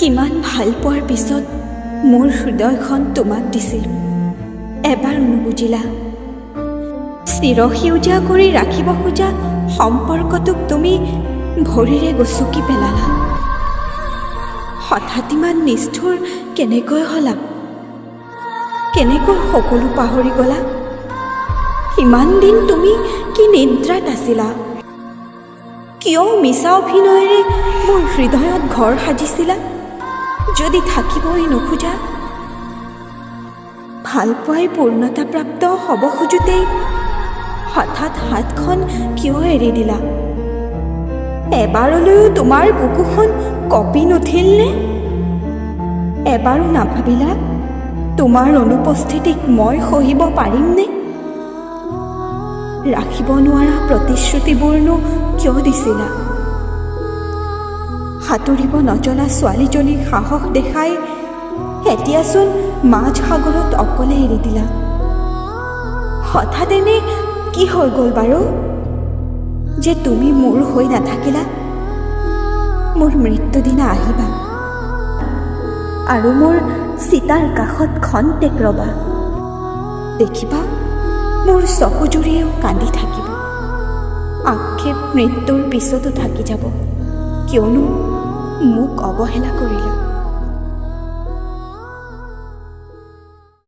কিমান ভালো পোৱাৰ পিছত মোৰ হৃদয়খন তোমাক দিছিলোঁ। এবাৰ নুবুজিলা। চিৰসেউজীয়া কৰি ৰাখিব খোজা সম্পৰ্কটোক তুমি ভৰিৰে গচকি পেলালা। হঠাৎ ইমান নিষ্ঠুৰ কেনেকৈ হ'লা? কেনেকৈ সকলো পাহৰি গ'লা? ইমান দিন তুমি কি নিদ্ৰাত আছিলা? কিয় মিছা অভিনয়েৰে মোৰ হৃদয়ত ঘৰ সাজিছিলা? যদি থাকিব থাকিবই নোখোজা? ভালপোৱাই পূৰ্ণতাপ্ৰাপ্ত হ'ব খোজোতেই হঠাৎ হাতখন কিয় এৰি দিলা? এবাৰলৈও তোমাৰ বুকুখন কঁপি নুঠিলনে এবাৰো নাভাবিলা তোমাৰ অনুপস্থিতিক মই সহিব পাৰিমনে ৰাখিব নোৱাৰা প্ৰতিশ্ৰুতিবোৰনো কিয় দিছিলা? সাঁতুৰিব নজনা ছোৱালীজনীক সাহস দেখাই এতিয়াচোন মাজ সাগৰত অকলে এৰি দিলা। হঠাৎ এনে কি হৈ গ'ল বাৰু? যে তুমি মোৰ হৈ নাথাকিলা? মোৰ মৃত্যুদিনা আহিবা। আৰু মোৰ চিতাৰ কাষত খন্তেক ৰবা। দেখিবা, মোৰ চকুজুৰিয়েও কান্দি থাকিব। আক্ষেপ মৃত্যুৰ পিছতো থাকি যাব। কিয়নো মোক অৱহেলা কৰিলা।